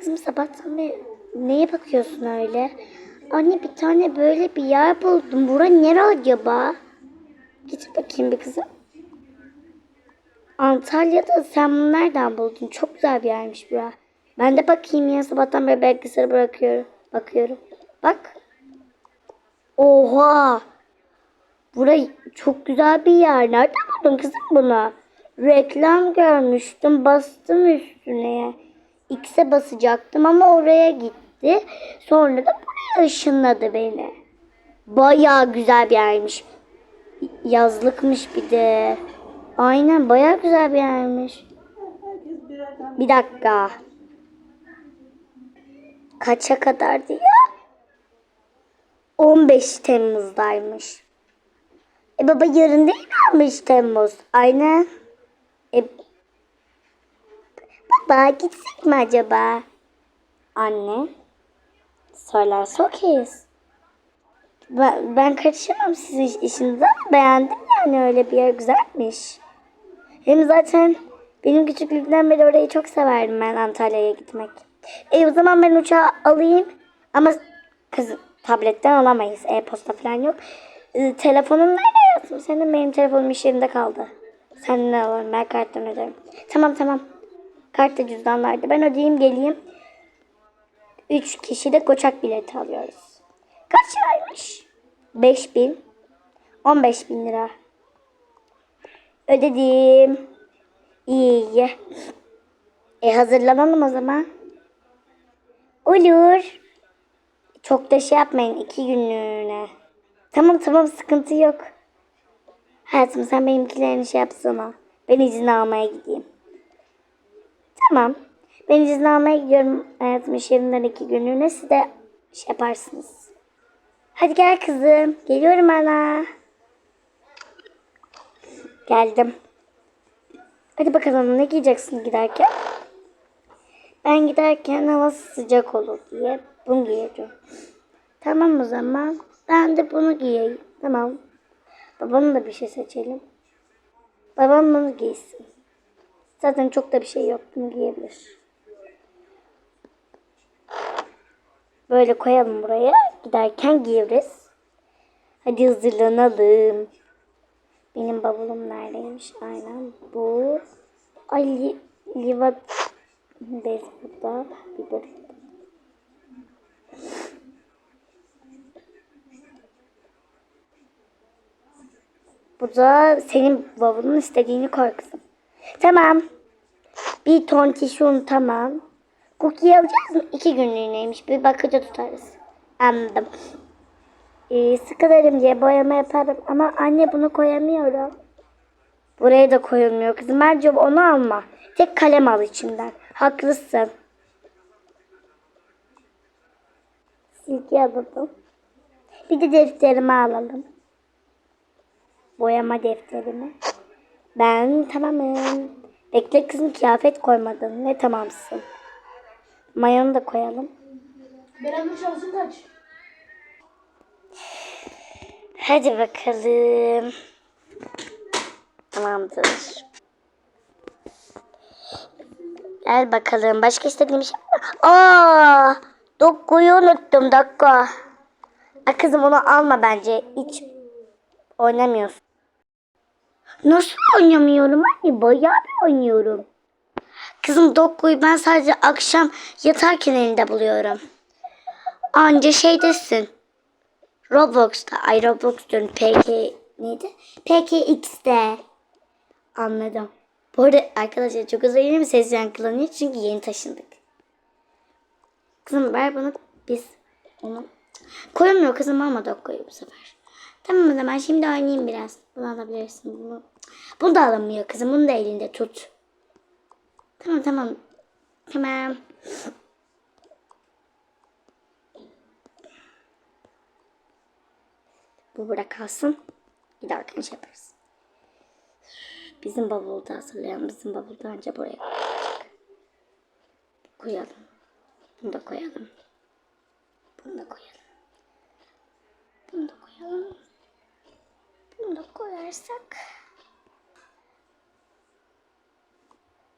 Kızım sabahtan beri neye bakıyorsun öyle? Anne bir tane böyle bir yer buldum. Bura nere acaba? Git bakayım bir kızım. Antalya'da sen bunu nereden buldun? Çok güzel bir yermiş bura. Ben de bakayım ya sabahtan beri bilgisayarı bırakıyorum. Bakıyorum. Bak. Oha. Burayı çok güzel bir yer. Nereden buldun kızım bunu? Reklam görmüştüm. Bastım üstüne. X'e basacaktım ama oraya gitti. Sonra da buraya ışınladı beni. Bayağı güzel bir yermiş. Yazlıkmış bir de. Aynen bayağı güzel bir yermiş. Bir dakika. Kaça kadardı ya? 15 Temmuz'daymış. E baba yarın değil mi 15 Temmuz? Aynen. E, baba gitsek mi acaba? Anne. Söylerse okeyiz. Ben, ben karışamam sizin işinize ama beğendim yani öyle bir yer güzelmiş. Hem zaten benim küçüklükten beri orayı çok severdim ben Antalya'ya gitmek. E o zaman ben uçağı alayım ama kız tabletten alamayız. E-posta falan yok. E, telefonun nerede yazdım? Senin benim telefonum iş yerinde kaldı. Sen ne alalım ben karttan öderim. Tamam tamam. Kartta cüzdan vardı. Ben ödeyeyim geleyim. Üç kişi de koçak bileti alıyoruz. Kaç liraymış? 5 bin. 15 bin lira. Ödedim. İyi iyi. E hazırlanalım o zaman. Olur. Çok da şey yapmayın iki günlüğüne. Tamam tamam sıkıntı yok. Hayatım sen benimkilerini şey yapsana. Ben izin almaya gideyim. Tamam. Ben izin gidiyorum hayatım iş yerinden iki günlüğüne. Siz de şey yaparsınız. Hadi gel kızım. Geliyorum ana. Geldim. Hadi bakalım ne giyeceksin giderken? Ben giderken hava sıcak olur diye bunu giyeceğim. Tamam o zaman. Ben de bunu giyeyim. Tamam. Babanın da bir şey seçelim. Babam bunu giysin. Zaten çok da bir şey yok. Bunu giyebilir. Böyle koyalım buraya. Giderken giyeriz. Hadi hazırlanalım. Benim bavulum neredeymiş? Aynen bu. Ay li, liva bez burada. Bir de Bu senin bavulun istediğini koy kızım. Tamam. Bir ton tişon tamam. Cookie alacağız mı? İki günlüğüneymiş. Bir bakıcı tutarız. Anladım. Ee, sıkılırım diye boyama yaparım. Ama anne bunu koyamıyorum. Buraya da koyulmuyor kızım. Bence onu alma. Tek kalem al içinden. Haklısın. Silgi alalım. Bir de defterimi alalım. Boyama defterimi. Ben tamamım. Bekle kızım kıyafet koymadın. Ne tamamsın. Mayonu da koyalım. Beren'in şansın kaç? Hadi bakalım. Tamamdır. Gel bakalım. Başka istediğim şey var? Aa, dokuyu unuttum. Dakika. Aa, kızım onu alma bence. Hiç oynamıyorsun. Nasıl oynamıyorum anne? Bayağı bir oynuyorum. Kızım dokuyu ben sadece akşam yatarken elinde buluyorum. Anca şeydesin. Roblox'ta. Ay Roblox diyorum. PK neydi? PKX'de. Anladım. Bu arada arkadaşlar çok özür dilerim ses yankılanıyor çünkü yeni taşındık. Kızım ver bana biz onu koyamıyor kızım ama dokuyu bu sefer. Tamam o zaman şimdi oynayayım biraz. Bunu alabilirsin. Bunu, bunu da alamıyor kızım. Bunu da elinde tut. Tamam tamam. Tamam. Bu burada kalsın. Giderken şey yaparız. Bizim bavulu da hazırlayalım. Bizim bavulu da önce buraya koyacak. Koyalım. Bunu da koyalım. Bunu da koyalım. Bunu da koyalım. Bunu da koyarsak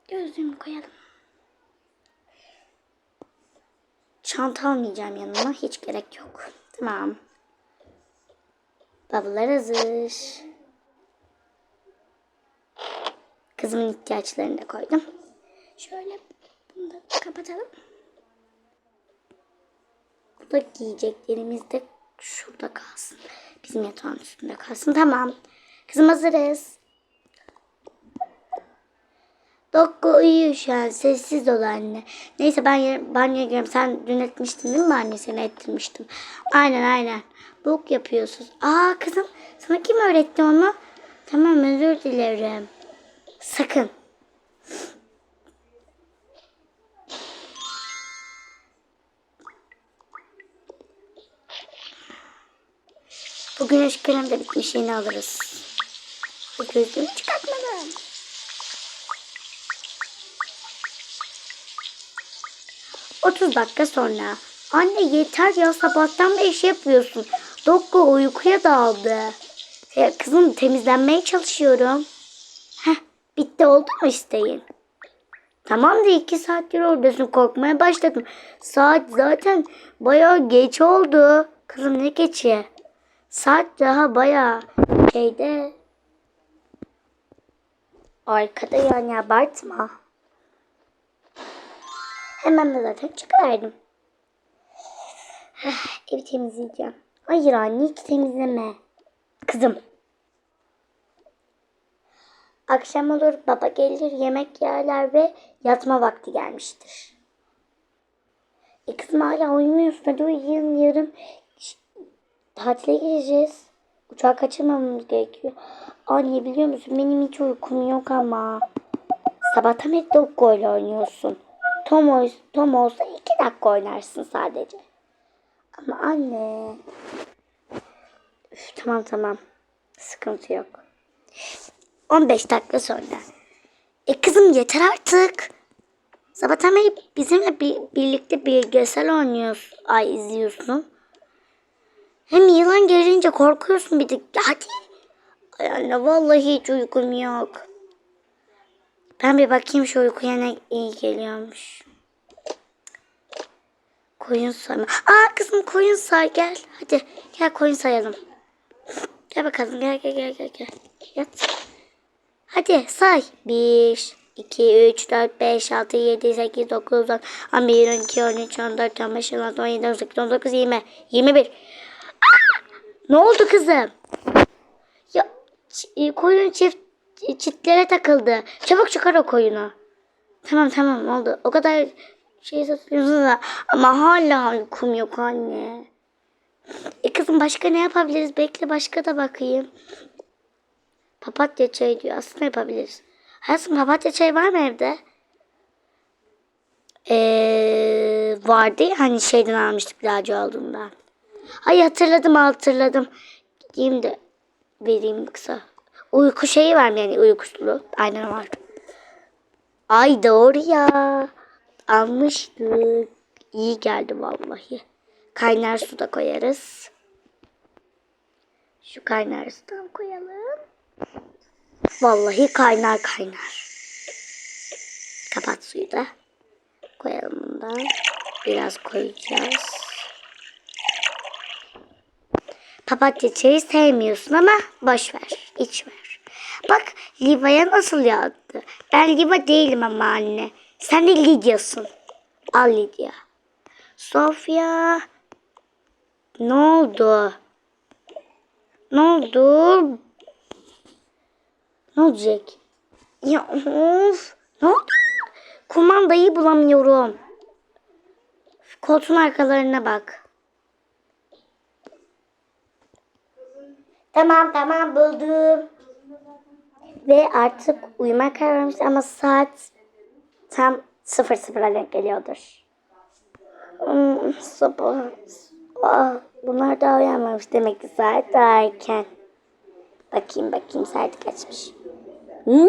gözlüğümü koyalım. çanta almayacağım yanıma. Hiç gerek yok. Tamam. Bavullar hazır. Kızımın ihtiyaçlarını da koydum. Şöyle bunu da kapatalım. Bu da giyeceklerimiz de şurada kalsın. Bizim yatağın üstünde kalsın. Tamam. Kızım hazırız. Dokku uyuyor şu an. Sessiz ol anne. Neyse ben banyoya gidiyorum. Sen dün etmiştin değil mi anne? Seni ettirmiştim. Aynen aynen. Bok yapıyorsun. Aa kızım sana kim öğretti onu? Tamam özür dilerim. Sakın. Güneş krem de bitmiş. Yeni alırız. Bu gözlüğümü çıkartmadım. Otuz dakika sonra. Anne yeter ya sabahtan beri iş yapıyorsun. Dokku uykuya daldı. Ya kızım temizlenmeye çalışıyorum. Heh bitti oldu mu isteğin? Tamam da iki saattir oradasın korkmaya başladım. Saat zaten bayağı geç oldu. Kızım ne geçi? Saat daha bayağı şeyde. Arkada yani abartma. Hemen de zaten çıkardım. Evi temizleyeceğim. Hayır anne hiç temizleme. Kızım. Akşam olur baba gelir yemek yerler ve yatma vakti gelmiştir. E kızım hala uyumuyorsun hadi uyuyun yarın tatile gideceğiz. Uçağı kaçırmamamız gerekiyor. Anne biliyor musun benim hiç uykum yok ama. Sabahtan beri Dokko ile oynuyorsun. Tom, oy- Tom olsa iki dakika oynarsın sadece. Ama anne. Üf, tamam tamam. Sıkıntı yok. 15 dakika sonra. E kızım yeter artık. Sabahtan beri bizimle bir, birlikte bilgisayar oynuyorsun. Ay izliyorsun. Hem yılan gelince korkuyorsun bir de. Hadi. Ay anne vallahi hiç uykum yok. Ben bir bakayım şu uykuya ne iyi geliyormuş. Koyun sayma. Aa kızım koyun say gel. Hadi gel koyun sayalım. Gel bakalım gel gel gel gel. gel. Yat. Hadi say. 1, 2, 3, 4, 5, 6, 7, 8, 9, 10, 11, 12, 13, 14, 15, 16, 17, 18, 19, 20, 21. Aa! Ne oldu kızım? Ya e, koyun çift e, çitlere takıldı. Çabuk çıkar o koyunu. Tamam tamam oldu. O kadar şey satıyorsun da ama hala uykum yok anne. E kızım başka ne yapabiliriz? Bekle başka da bakayım. Papatya çayı diyor. Aslında yapabiliriz. Hayatım papatya çayı var mı evde? Ee, vardı hani şeyden almıştık ilacı aldığında. Ay hatırladım hatırladım. Gideyim de vereyim kısa. Uyku şeyi var mı yani uykusulu? Aynen var. Ay doğru ya. Almıştık. İyi geldi vallahi. Kaynar su da koyarız. Şu kaynar sudan koyalım. Vallahi kaynar kaynar. Kapat suyu da. Koyalım bundan. Biraz koyacağız. Papatya çayı sevmiyorsun ama boş ver. iç ver. Bak Liva'ya nasıl yağdı. Ben Liva değilim ama anne. Sen de Lidya'sın. Al Lidya. Sofya. Ne oldu? Ne oldu? Ne olacak? Ya of. Ne oldu? Kumandayı bulamıyorum. Koltuğun arkalarına bak. Tamam tamam buldum. Ve artık uyuma karar vermiş ama saat tam sıfır sıfıra denk geliyordur. Hmm, sabah. Aa, bunlar daha uyanmamış demek ki saat daha erken. Bakayım bakayım saat kaçmış. Ne?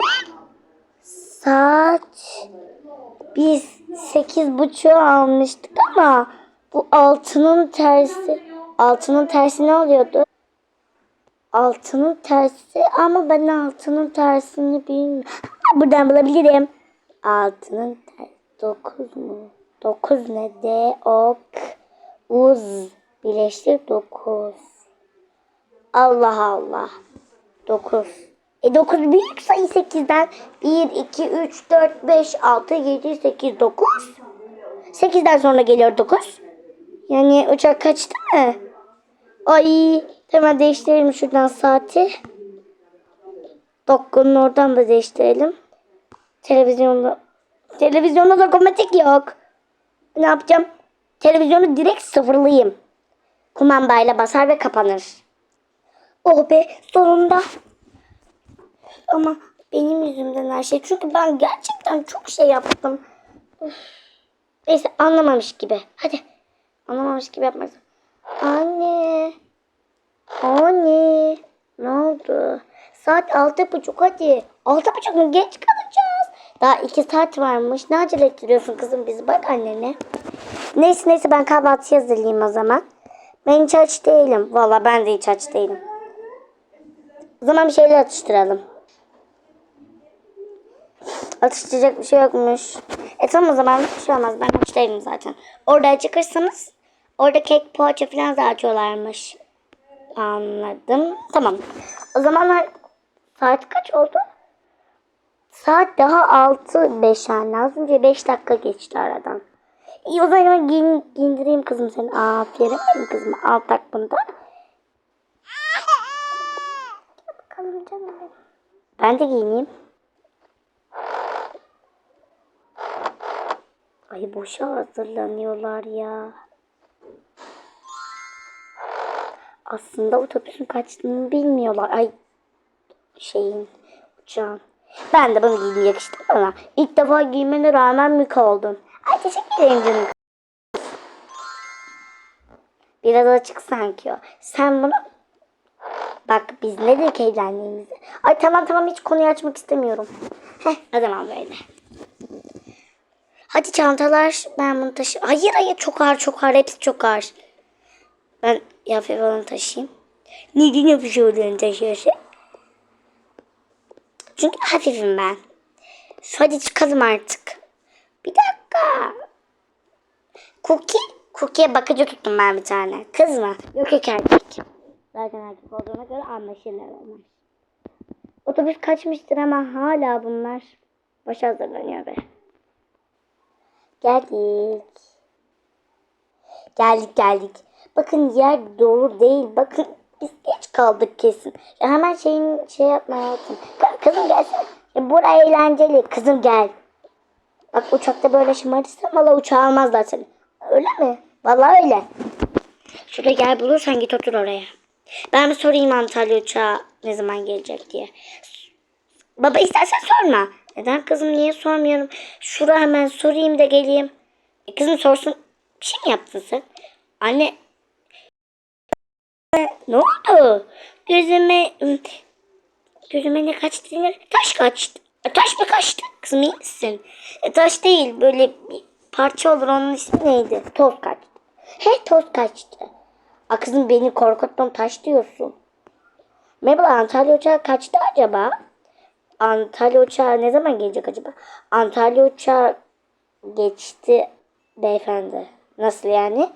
Saat biz sekiz buçuğu almıştık ama bu altının tersi altının tersi ne oluyordu? Altının tersi ama ben altının tersini bilmiyorum. Buradan bulabilirim. Altının tersi dokuz mu? 9 ne? D, ok, uz. Birleştir 9. Allah Allah. 9. E 9 büyük sayı 8'den. 1, 2, 3, 4, 5, 6, 7, 8, 9. 8'den sonra geliyor 9. Yani uçak kaçtı mı? Ay hemen değiştirelim şuradan saati. Dokkunun oradan da değiştirelim. Televizyonda televizyonda dokunmatik yok. Ne yapacağım? Televizyonu direkt sıfırlayayım. Kumandayla basar ve kapanır. Oh be sonunda. Ama benim yüzümden her şey. Çünkü ben gerçekten çok şey yaptım. Üf. Neyse anlamamış gibi. Hadi. Anlamamış gibi yapmak. Anne. Anne. Ne oldu? Saat altı buçuk hadi. Altı buçuk mu? Geç kalacağız. Daha iki saat varmış. Ne acele ettiriyorsun kızım bizi? Bak annene. Neyse neyse ben kahvaltı hazırlayayım o zaman. Ben hiç aç değilim. Valla ben de hiç aç değilim. O zaman bir şeyler atıştıralım. Atıştıracak bir şey yokmuş. E tamam o zaman bir şey olmaz. Ben aç değilim zaten. Orada acıkırsanız orada kek poğaça falan da açıyorlarmış. Anladım. Tamam. O zamanlar saat kaç oldu? Saat daha 6 5 yani. Az önce 5 dakika geçti aradan. İyi o zaman giyin, giyindireyim kızım seni. Aferin benim kızım. Al tak bunu da. Bakalım canım. Ben de giyineyim. Ay boşa hazırlanıyorlar ya. Aslında otobüsün kaçtığını bilmiyorlar. Ay şeyin uçağın. Ben de bunu giydim yakıştı bana. İlk defa giymene rağmen mük oldun. Ay teşekkür ederim canım. Biraz açık sanki o. Sen bunu Bak biz ne dedik evlendiğimizi. Ay tamam tamam hiç konuyu açmak istemiyorum. Heh o zaman böyle. Hadi çantalar ben bunu taşı. Hayır hayır çok ağır çok ağır hepsi çok ağır. Ben yafet olanı taşıyayım. Neden yapış olanı taşıyorsun? Çünkü hafifim ben. Hadi çıkalım artık. Bir dakika. Cookie. Cookie'ye bakıcı tuttum ben bir tane. Kız mı? Yok yok erkek. Zaten erkek olduğuna göre anlaşırlar onlar. Otobüs kaçmıştır ama hala bunlar baş hazırlanıyor be. Geldik. Geldik geldik. Bakın yer doğru değil. Bakın biz geç kaldık kesin. Ya hemen şeyin şey yapma hayatım. Kızım gelsene. Ya buraya eğlenceli. Kızım gel. Bak uçakta böyle şımarırsan valla uçağı almazlar seni. Öyle mi? Vallahi öyle. Şurada gel bulursan git otur oraya. Ben bir sorayım Antalya uçağı ne zaman gelecek diye. Baba istersen sorma. Neden kızım niye sormuyorum? Şura hemen sorayım da geleyim. E kızım sorsun. Bir şey mi yaptın sen? Anne. Ne oldu? Gözüme gözüme ne kaçtı? Taş kaçtı. E, taş mı kaçtı? Kızım iyi misin? E, taş değil böyle bir parça olur onun ismi neydi? Toz kaçtı. He toz kaçtı. A kızım beni korkuttun taş diyorsun. Mabel Antalya uçağı kaçtı acaba? Antalya uçağı ne zaman gelecek acaba? Antalya uçağı geçti beyefendi. Nasıl yani?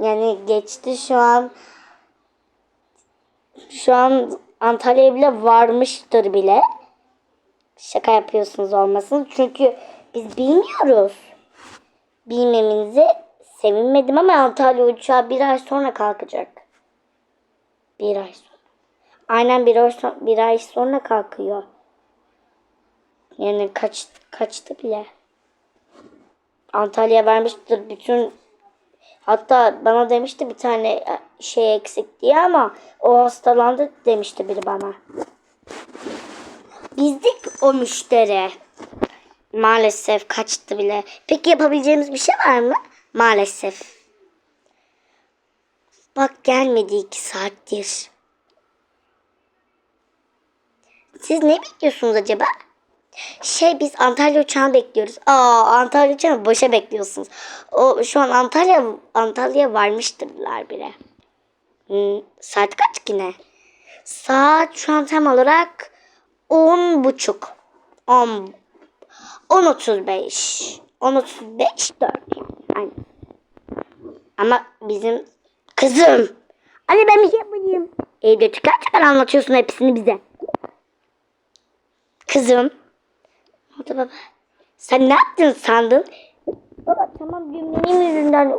Yani geçti şu an şu an Antalya'ya bile varmıştır bile. Şaka yapıyorsunuz olmasın. Çünkü biz bilmiyoruz. Bilmemize sevinmedim ama Antalya uçağı bir ay sonra kalkacak. Bir ay sonra. Aynen bir ay, son- bir ay sonra kalkıyor. Yani kaç, kaçtı bile. Antalya vermiştir bütün hatta bana demişti bir tane şey eksik diye ama o hastalandı demişti biri bana. Bizdik o müşteri. Maalesef kaçtı bile. Peki yapabileceğimiz bir şey var mı? Maalesef. Bak gelmedi iki saattir. Siz ne bekliyorsunuz acaba? Şey biz Antalya uçağını bekliyoruz. Aa Antalya uçağını boşa bekliyorsunuz. O şu an Antalya Antalya varmıştırlar bile. Hmm, saat kaç ki ne? Saat şu an tam olarak on buçuk. On 10.35. 10 35 4 yani. Aynen. Ama bizim kızım. Anne ben bir şey yapayım. Evde çıkar çıkar anlatıyorsun hepsini bize. Kızım. Oldu baba? Sen ne yaptın sandın? Baba tamam benim yüzünden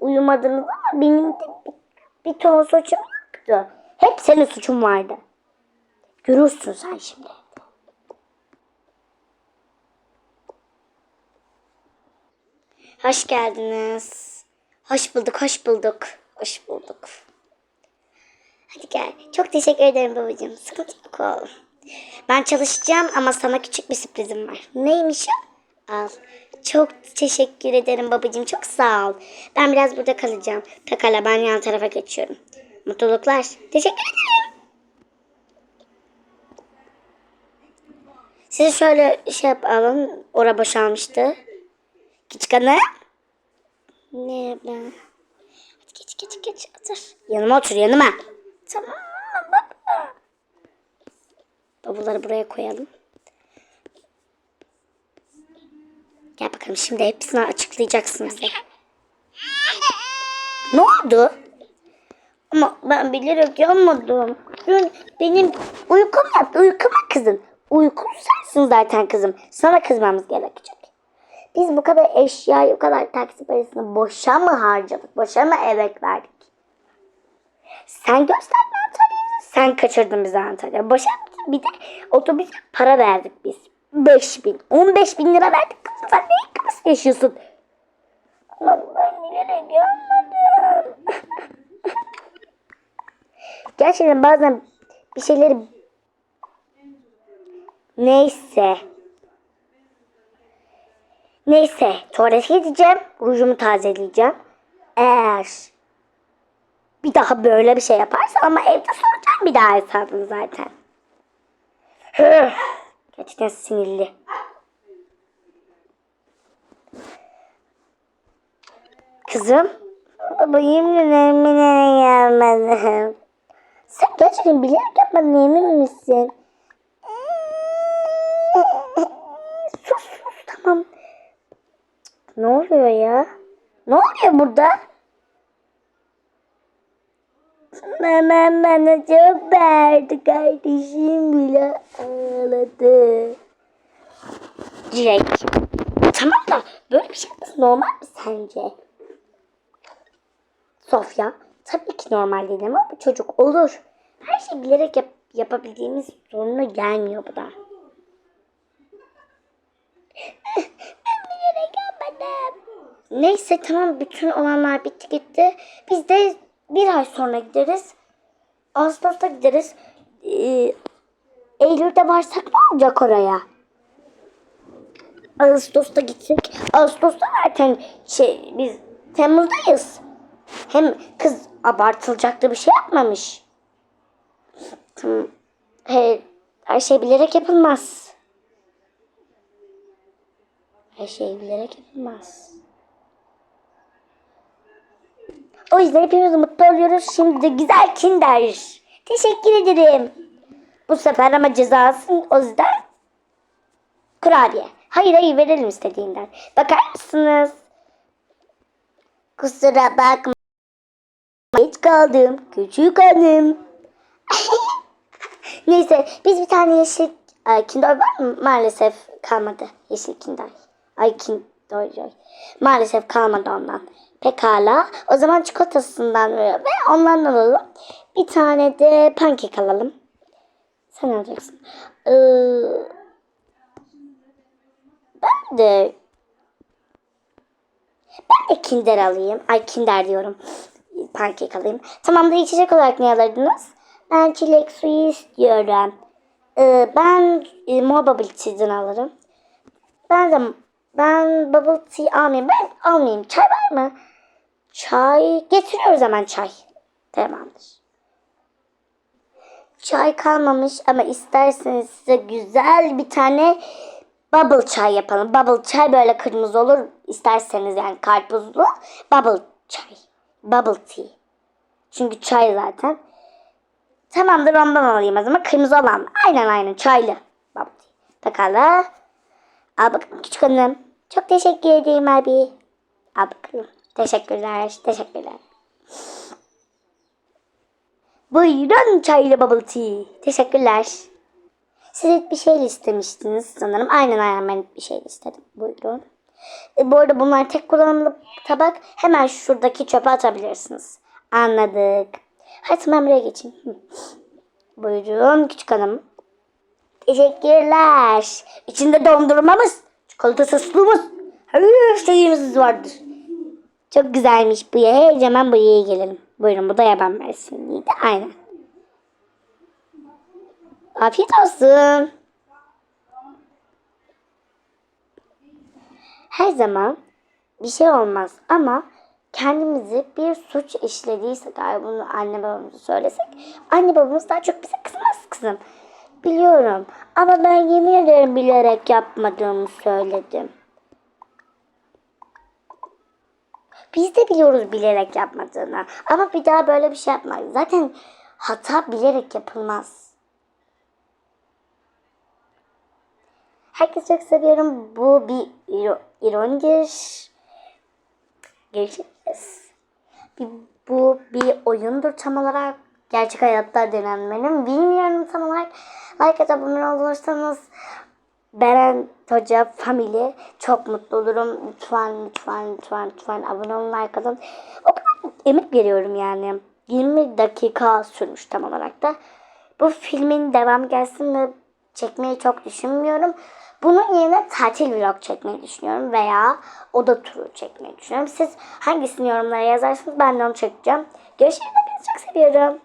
uyumadınız ama benim de bir, bir ton suçum yoktu. Hep senin suçun vardı. Görürsün sen şimdi. Hoş geldiniz. Hoş bulduk, hoş bulduk. Hoş bulduk. Hadi gel. Çok teşekkür ederim babacığım. Sıkıntı yok oğlum. Ben çalışacağım ama sana küçük bir sürprizim var. Neymiş o? Al. Çok teşekkür ederim babacığım. Çok sağ ol. Ben biraz burada kalacağım. Pekala ben yan tarafa geçiyorum. Mutluluklar. Teşekkür ederim. Sizi şöyle şey yapalım. Ora boşalmıştı. Küçük hanım. Ne ben? Hadi geç geç geç otur. Yanıma otur yanıma. Tamam. Bavulları buraya koyalım. Gel bakalım şimdi hepsini açıklayacaksın bize. Ne oldu? Ama ben bilerek yapmadım. Dün benim uykum yaptı. Uykuma kızın. Uykun sensin zaten kızım. Sana kızmamız gerekecek. Biz bu kadar eşyayı, bu kadar taksi parasını boşa mı harcadık? Boşa mı emek verdik? Sen gösterdin Antalya'yı. Sen kaçırdın bizi Antalya. Boşa bir de otobüs para verdik biz. 5 bin, 15 bin lira verdik. Kızım sen neyin kafası yaşıyorsun? Ama ben bilerek. Gerçekten bazen bir şeyleri neyse Neyse tuvalete gideceğim. Rujumu tazeleyeceğim. Eğer bir daha böyle bir şey yaparsa ama evde soracağım bir daha hesabını zaten. Gerçekten sinirli. Kızım. Baba yemin ederim bilerek gelmedim. Sen gerçekten bilerek yapmadın emin misin? sus sus tamam. Ne oluyor ya? Ne oluyor burada? Hemen bana çok verdi kardeşim bile ağladı. Jack. Tamam da böyle bir şey normal mi sence? Sofya. Tabii ki normal değil ama bu çocuk olur. Her şeyi bilerek yap yapabildiğimiz zoruna gelmiyor bu da. Neyse tamam bütün olanlar bitti gitti. Biz de bir ay sonra gideriz. Ağustos'ta gideriz. Ee, Eylül'de varsak ne olacak oraya? Ağustos'ta gitsek. Ağustos'ta zaten şey biz Temmuz'dayız. Hem kız abartılacak da bir şey yapmamış. Tamam. He, her şey bilerek yapılmaz. Her şey bilerek yapılmaz. O yüzden hepimiz mutlu oluyoruz. Şimdi de güzel kinder. Teşekkür ederim. Bu sefer ama cezası o yüzden kurabiye. Hayır hayır verelim istediğinden. Bakar mısınız? Kusura bakma. Geç kaldım. Küçük hanım. Neyse biz bir tane yeşil ay, kinder var mı? Maalesef kalmadı. Yeşil kinder. Ay kinder. Maalesef kalmadı ondan. Pekala. O zaman çikolatasından ve ondan alalım. Bir tane de pankek alalım. Sen alacaksın. Ee, ben de ben de kinder alayım. Ay kinder diyorum. Pankek alayım. Tamam da içecek olarak ne alırdınız? Ben çilek suyu istiyorum. Ee, ben e, mor bubble alırım. Ben de ben bubble tea almayayım. Ben almayayım. Çay var mı? Çay getiriyoruz hemen çay. Tamamdır. Çay kalmamış ama isterseniz size güzel bir tane bubble çay yapalım. Bubble çay böyle kırmızı olur. İsterseniz yani karpuzlu bubble çay. Bubble tea. Çünkü çay zaten. Tamamdır ondan alayım o zaman. Kırmızı olan. Aynen aynen çaylı. Bubble tea. Pekala. Al bakalım küçük hanım. Çok teşekkür ederim abi. Al bakalım. Teşekkürler. Teşekkürler. Buyurun çaylı bubble tea. Teşekkürler. Siz bir şey istemiştiniz sanırım. Aynen aynen ben bir şey istedim. Buyurun. E, bu arada bunlar tek kullanımlı tabak. Hemen şuradaki çöpe atabilirsiniz. Anladık. Hadi ben buraya. Buyurun küçük hanım. Teşekkürler. İçinde dondurmamız, çikolata soslumuz, her şeyimiz vardır. Çok güzelmiş bu ye. Hemen buraya gelelim. Buyurun bu da yaban mersinliydi. Aynen. Afiyet olsun. Her zaman bir şey olmaz ama kendimizi bir suç işlediysek eğer bunu anne babamıza söylesek anne babamız daha çok bize kızmaz kızım. Biliyorum ama ben yemin ederim bilerek yapmadığımı söyledim. Biz de biliyoruz bilerek yapmadığını ama bir daha böyle bir şey yapmayız. Zaten hata bilerek yapılmaz. Herkesi çok seviyorum. Bu bir iro- ironidir. Görüşürüz. Bir, bu bir oyundur tam olarak. Gerçek hayatta denenmenin. Bilmiyorum tam olarak. Like atıp abone olursanız Beren Hoca Family çok mutlu olurum. Lütfen lütfen lütfen lütfen abone olun atın. O kadar emek veriyorum yani. 20 dakika sürmüş tam olarak da. Bu filmin devam gelsin ve çekmeyi çok düşünmüyorum. Bunun yerine tatil vlog çekmeyi düşünüyorum veya oda turu çekmeyi düşünüyorum. Siz hangisini yorumlara yazarsınız ben de onu çekeceğim. Görüşürüz. Çok seviyorum.